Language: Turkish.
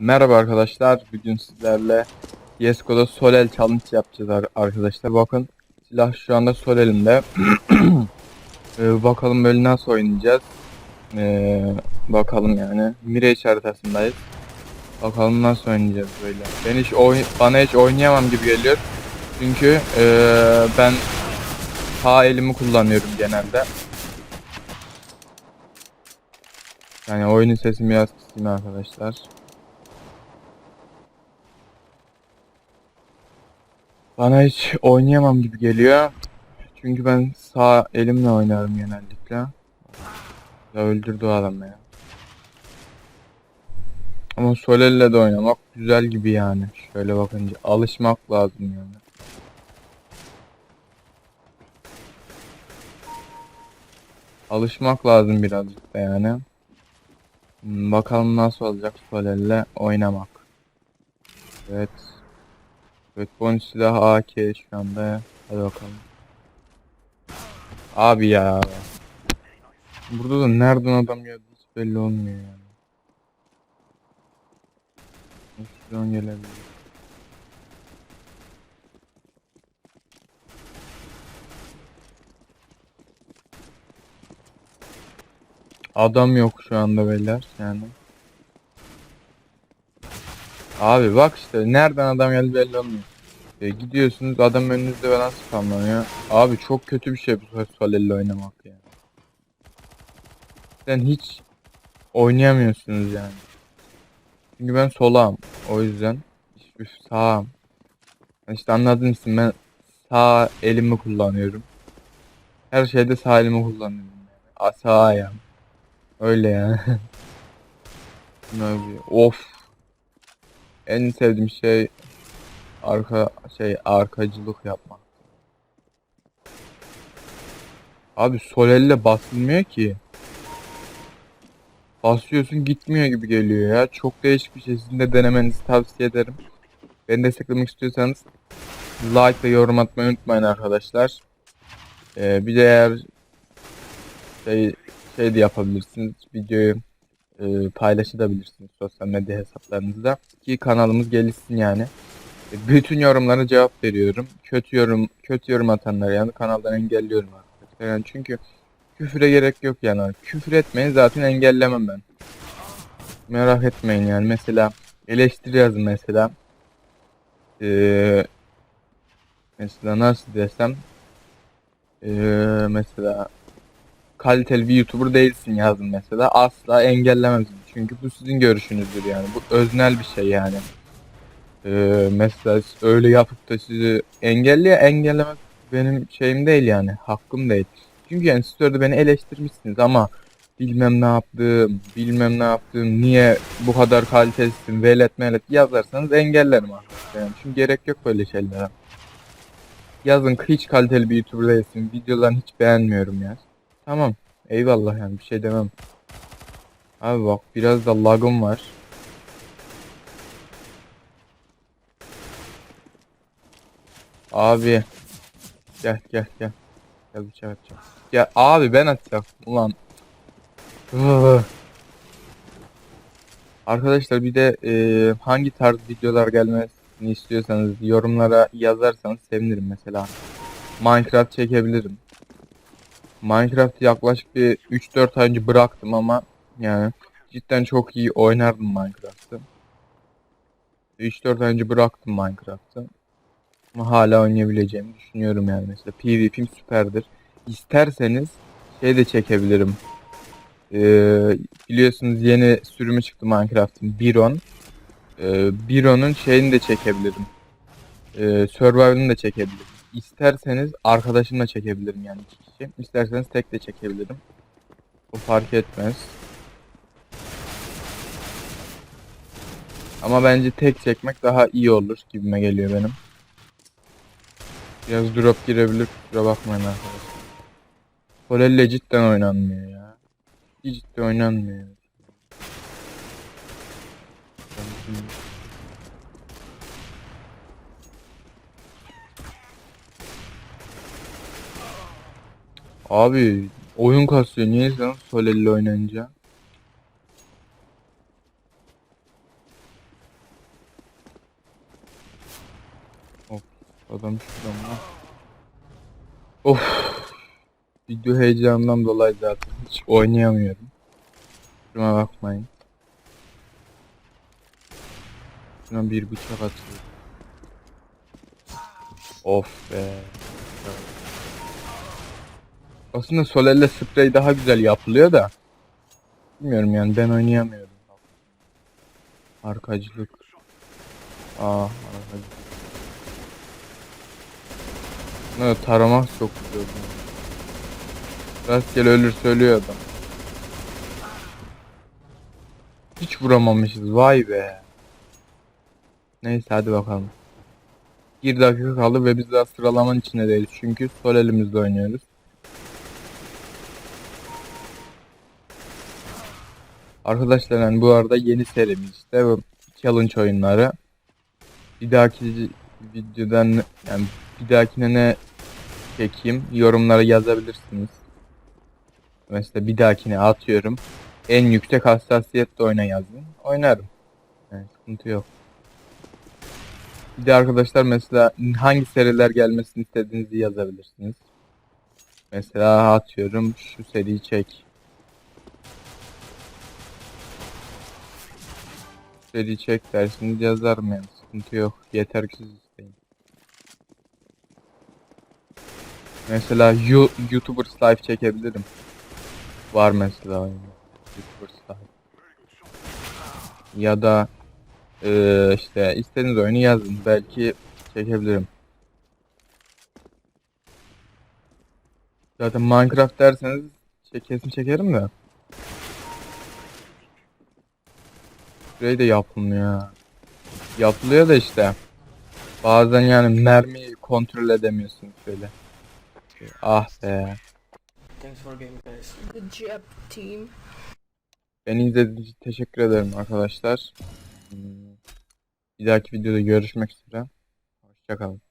Merhaba arkadaşlar. Bugün sizlerle CSGO'da Solel Challenge yapacağız ar- arkadaşlar. Bakın silah şu anda Sol elimde. Ee, bakalım böyle nasıl oynayacağız. Ee, bakalım yani. Mirage haritasındayız. Bakalım nasıl oynayacağız böyle. Ben hiç oy bana hiç oynayamam gibi geliyor. Çünkü ee, ben sağ elimi kullanıyorum genelde. Yani oyunun sesini biraz kısayım arkadaşlar. Bana hiç oynayamam gibi geliyor. Çünkü ben sağ elimle oynarım genellikle. Ya öldürdü adam ya. Ama sol elle de oynamak güzel gibi yani. Şöyle bakınca alışmak lazım yani. Alışmak lazım birazcık da yani. Bakalım nasıl olacak sol elle oynamak. Evet. Evet bonus silah AK şu anda. Hadi bakalım. Abi ya. Burada da nereden adam geldi hiç belli olmuyor yani. Şuradan gelebilir. Adam yok şu anda beyler yani. Abi bak işte nereden adam geldi belli olmuyor. E, gidiyorsunuz adam önünüzde nasıl spamlanıyor. Abi çok kötü bir şey bu elle oynamak ya. Sen hiç oynayamıyorsunuz yani. Çünkü ben solağım. O yüzden hiçbir sağım. İşte anladın mısın ben sağ elimi kullanıyorum. Her şeyde sağ elimi kullanıyorum. Yani. A- Sağ ayağım. Öyle yani. Of. En sevdiğim şey arka şey arkacılık yapmak. Abi sol elle basılmıyor ki. Basıyorsun gitmiyor gibi geliyor ya. Çok değişik bir şey. Sizin de denemenizi tavsiye ederim. Beni desteklemek istiyorsanız like ve yorum atmayı unutmayın arkadaşlar. Ee, bir de eğer şey, şey de yapabilirsiniz. Videoyu e, paylaşabilirsiniz sosyal medya hesaplarınızda. Ki kanalımız gelişsin yani. Bütün yorumlara cevap veriyorum. Kötü yorum kötü yorum atanları yani kanaldan engelliyorum arkadaşlar. Yani çünkü küfüre gerek yok yani. Küfür etmeyin zaten engellemem ben. Merak etmeyin yani. Mesela eleştiri yazın mesela. Ee, mesela nasıl desem ee, mesela kaliteli bir YouTuber değilsin yazın mesela. Asla engellemem. Çünkü bu sizin görüşünüzdür yani. Bu öznel bir şey yani. Ee, mesela öyle yapıp da sizi engelliye engellemek benim şeyim değil yani. Hakkım değil. Çünkü yani siz orada beni eleştirmişsiniz ama bilmem ne yaptım, bilmem ne yaptım, niye bu kadar kalitelisin, velet melet yazarsanız engellerim arkadaşlar. Yani. Çünkü gerek yok böyle şeylere. Yazın hiç kaliteli bir YouTuber değilsin, videolarını hiç beğenmiyorum ya. Tamam, eyvallah yani bir şey demem. Abi bak biraz da lagım var. Abi. Gel gel gel. Gel bıçak atacağım. Ya abi ben atacaktım ulan. Ugh. Arkadaşlar bir de e, hangi tarz videolar gelmesini istiyorsanız yorumlara yazarsanız sevinirim mesela. Minecraft çekebilirim. Minecraft yaklaşık bir 3-4 ay önce bıraktım ama yani cidden çok iyi oynardım Minecraft'ı. 3-4 ay önce bıraktım Minecraft'ı. Ama hala oynayabileceğimi düşünüyorum yani mesela. PvP'm süperdir. İsterseniz şey de çekebilirim. Ee, biliyorsunuz yeni sürümü çıktı Minecraft'ın Biron. Ee, Biron'un şeyini de çekebilirim. Ee, Survival'ını da çekebilirim. İsterseniz arkadaşımla çekebilirim yani iki kişi. İsterseniz tek de çekebilirim. Bu fark etmez. Ama bence tek çekmek daha iyi olur gibime geliyor benim. Biraz drop girebilir kusura bakmayın arkadaşlar. Kolelle cidden oynanmıyor ya. Ciddi oynanmıyor. Abi oyun kasıyor niye sen sol elle oynayınca? Adam şurada mı? lan? Of. Video heyecanından dolayı zaten hiç oynayamıyorum. Şuna bakmayın. Şuna bir bıçak atıyor. Of be. Aslında sol elle sprey daha güzel yapılıyor da. Bilmiyorum yani ben oynayamıyorum. Arkacılık. Aa arkacılık. Ne taramak çok güzel. Rastgele ölür söylüyor adam. Hiç vuramamışız vay be. Neyse hadi bakalım. Bir dakika kaldı ve biz daha sıralamanın içinde değiliz. Çünkü sol elimizde oynuyoruz. Arkadaşlar yani bu arada yeni serimiz işte challenge oyunları. Bir dahaki videodan yani bir dahakine ne çekeyim yorumlara yazabilirsiniz. Mesela bir dahakine atıyorum. En yüksek hassasiyetle oyna yazın. Oynarım. Yani sıkıntı yok. Bir de arkadaşlar mesela hangi seriler gelmesini istediğinizi yazabilirsiniz. Mesela atıyorum şu seriyi çek. Seri çek dersiniz yazarım yani sıkıntı yok. Yeter ki siz Mesela Yu- YouTuber live çekebilirim. Var mesela. YouTuber live. Ya da eee, işte istediğiniz oyunu yazın. Belki çekebilirim. Zaten Minecraft derseniz şey, kesin çekerim de. Şurayı da yapılmıyor. Yapılıyor da işte. Bazen yani mermiyi kontrol edemiyorsun şöyle. Ah be. Thanks for game guys. Good job, team. Beni izlediğiniz için teşekkür ederim arkadaşlar. Hmm, Bir dahaki videoda görüşmek üzere. Hoşçakalın.